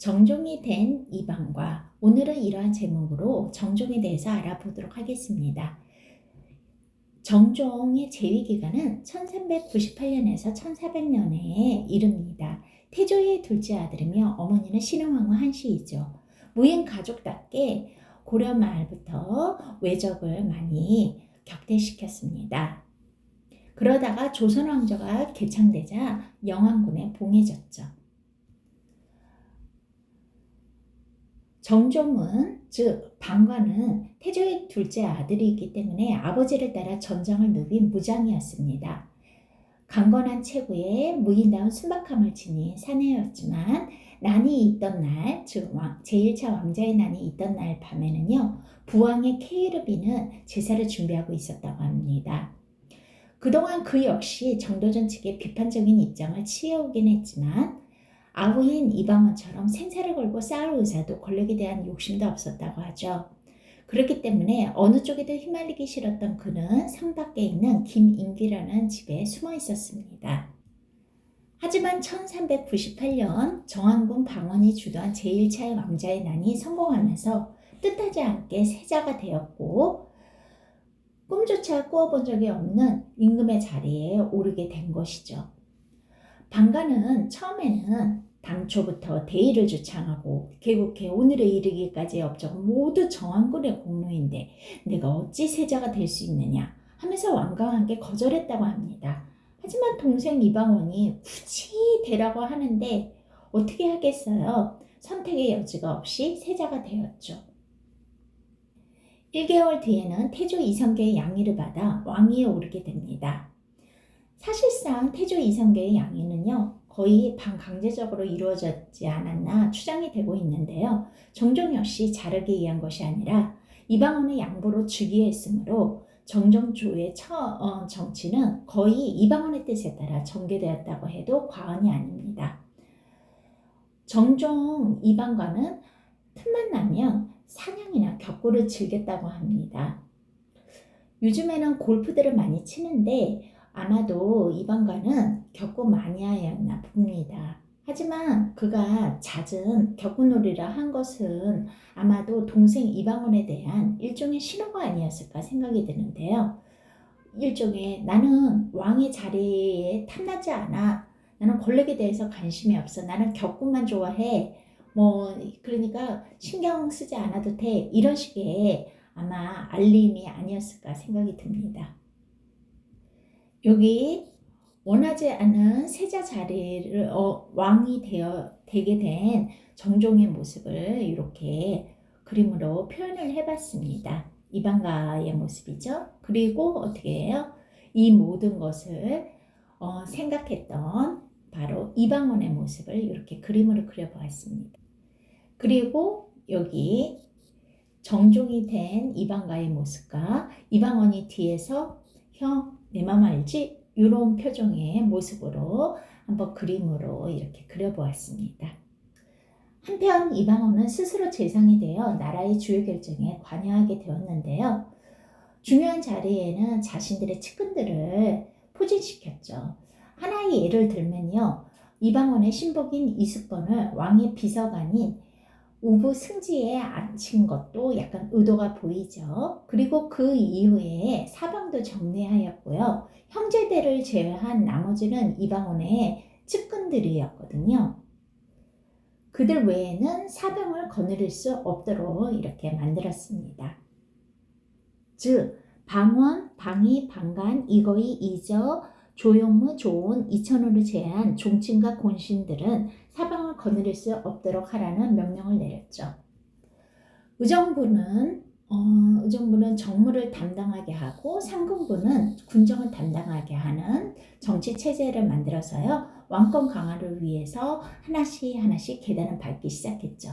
정종이 된 이방과 오늘은 이러한 제목으로 정종에 대해서 알아보도록 하겠습니다. 정종의 재위 기간은 1398년에서 1400년에 이릅니다. 태조의 둘째 아들이며 어머니는 신흥왕후 한씨이죠. 무인 가족답게 고려 말부터 외적을 많이 격퇴시켰습니다. 그러다가 조선 왕조가 개창되자 영왕군에 봉해졌죠. 정종은 즉 방관은 태조의 둘째 아들이기 때문에 아버지를 따라 전장을 누빈 무장이었습니다. 강건한 체구에 무인다운 순박함을 지닌 사내였지만 난이 있던 날, 즉 제1차 왕자의 난이 있던 날 밤에는요, 부왕의 케이르비는 제사를 준비하고 있었다고 합니다. 그동안 그 역시 정도전 측의 비판적인 입장을 취해오긴 했지만 아우인 이방원처럼 생사를 걸고 싸울 의사도 권력에 대한 욕심도 없었다고 하죠. 그렇기 때문에 어느 쪽에도 휘말리기 싫었던 그는 성 밖에 있는 김인기라는 집에 숨어 있었습니다. 하지만 1398년 정한군 방언이 주도한 제1차의 왕자의 난이 성공하면서 뜻하지 않게 세자가 되었고 꿈조차 꾸어본 적이 없는 임금의 자리에 오르게 된 것이죠. 방가는 처음에는 당초부터 대의를 주창하고 개국해 오늘에 이르기까지의 업적은 모두 정한군의 공로인데 내가 어찌 세자가 될 수 있느냐 하면서 함께 거절했다고 합니다. 하지만 동생 이방원이 굳이 되라고 하는데 어떻게 하겠어요? 선택의 여지가 없이 세자가 되었죠. 1개월 뒤에는 태조 이성계의 양위를 받아 왕위에 오르게 됩니다. 사실상 태조 이성계의 양위는요, 거의 반강제적으로 이루어졌지 않았나 추정이 되고 있는데요. 정종 역시 자르기 위한 것이 아니라 이방원의 양보로 주기에 했으므로 정종조의 처, 어, 정치는 거의 이방원의 뜻에 따라 전개되었다고 해도 과언이 아닙니다. 정종 이방관은 틈만 나면 사냥이나 격구를 즐겼다고 합니다. 요즘에는 골프들을 많이 치는데 아마도 이방관은 격구 마니아였나 봅니다. 하지만 그가 잦은 격구놀이를 한 것은 아마도 동생 이방원에 대한 일종의 신호가 아니었을까 생각이 드는데요. 일종의 나는 왕의 자리에 탐나지 않아. 나는 권력에 대해서 관심이 없어. 나는 격구만 좋아해. 뭐 그러니까 신경 쓰지 않아도 돼. 이런 식의 아마 알림이 아니었을까 생각이 듭니다. 여기 원하지 않은 세자 자리를 어, 왕이 되어 되게 된 정종의 모습을 이렇게 그림으로 표현을 해봤습니다. 이방가의 모습이죠. 그리고 어떻게 해요? 이 모든 것을 어, 생각했던 바로 이방원의 모습을 이렇게 그림으로 그려보았습니다. 그리고 여기 정종이 된 이방가의 모습과 이방원이 뒤에서 형, 내 맘 알지? 이런 표정의 모습으로 한번 그림으로 이렇게 그려보았습니다. 한편 이방원은 스스로 재상이 되어 나라의 주요 결정에 관여하게 되었는데요. 중요한 자리에는 자신들의 측근들을 포진시켰죠. 하나의 예를 들면요. 이방원의 신복인 이숙번을 왕의 비서관인 우부 승지에 앉힌 것도 약간 의도가 보이죠. 그리고 그 이후에 사방도 정리하였고요. 형제들을 제외한 나머지는 이방원의 측근들이었거든요. 그들 외에는 사병을 거느릴 수 없도록 이렇게 만들었습니다. 즉, 방원, 방위, 방간, 이거이, 이저, 조용무, 조온, 이천호를 제외한 종친과 곤신들은 사방을 거느릴 수 없도록 하라는 명령을 내렸죠. 의정부는 어, 의정부는 정무를 담당하게 하고 상금부는 군정을 담당하게 하는 정치 체제를 만들어서요 왕권 강화를 위해서 하나씩 하나씩 계단을 밟기 시작했죠.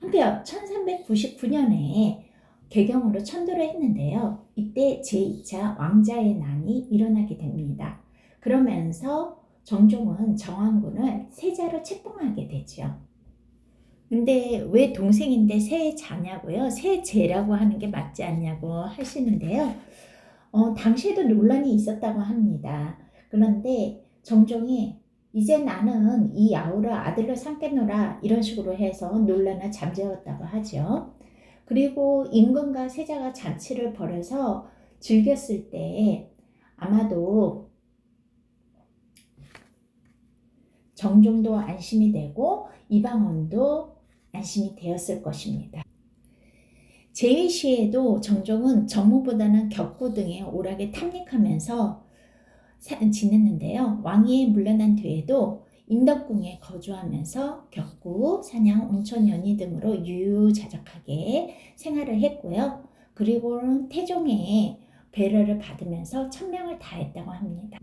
한편 1399년에 개경으로 천도를 했는데요. 이때 제2차 왕자의 난이 일어나게 됩니다. 그러면서 정종은 정왕군을 세자로 책봉하게 되죠. 근데 왜 동생인데 세자냐고요? 세제라고 하는 게 맞지 않냐고 하시는데요. 어, 당시에도 논란이 있었다고 합니다. 그런데 정종이 이제 나는 이 아우를 아들로 삼겠노라 이런 식으로 해서 놀라나 잠재웠다고 하죠. 그리고 임금과 세자가 잔치를 벌여서 즐겼을 때 아마도 정종도 안심이 되고 이방원도 안심이 되었을 것입니다. 제2시에도 정종은 정무보다는 격구 등에 오락에 탐닉하면서 사- 지냈는데요. 왕위에 물러난 뒤에도 인덕궁에 거주하면서 격구, 사냥, 온천 연희 등으로 유유자적하게 생활을 했고요. 그리고는 태종의 배려를 받으면서 천명을 다했다고 합니다.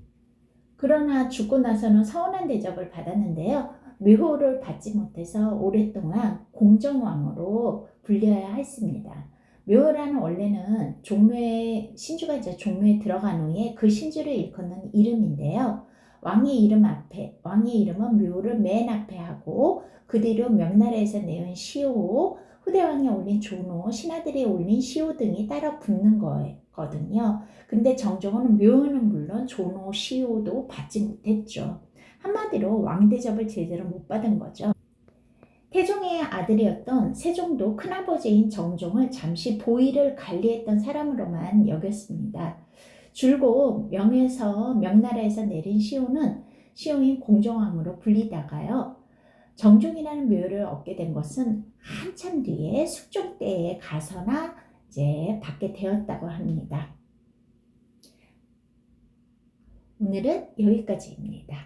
그러나 죽고 나서는 서운한 대접을 받았는데요. 묘호를 받지 못해서 오랫동안 공정왕으로 불려야 했습니다. 묘호라는 원래는 종묘에 신주가 이제 종묘에 들어간 후에 그 신주를 일컫는 이름인데요. 왕의 이름 앞에 왕의 이름은 묘를 맨 앞에 하고 그 뒤로 명나라에서 내온 시호, 후대왕이 올린 존호, 신하들이 올린 시호 등이 따라 붙는 거거든요. 근데 정종은 묘는 물론 존호, 시호도 받지 못했죠. 한마디로 왕대접을 제대로 못 받은 거죠. 태종의 아들이었던 세종도 큰아버지인 정종을 잠시 보위를 관리했던 사람으로만 여겼습니다. 줄곧 명에서 명나라에서 내린 시호는 시호인 공정왕으로 불리다가요. 정종이라는 묘를 얻게 된 것은 한참 뒤에 숙종 때에 가서나 이제 받게 되었다고 합니다. 오늘은 여기까지입니다.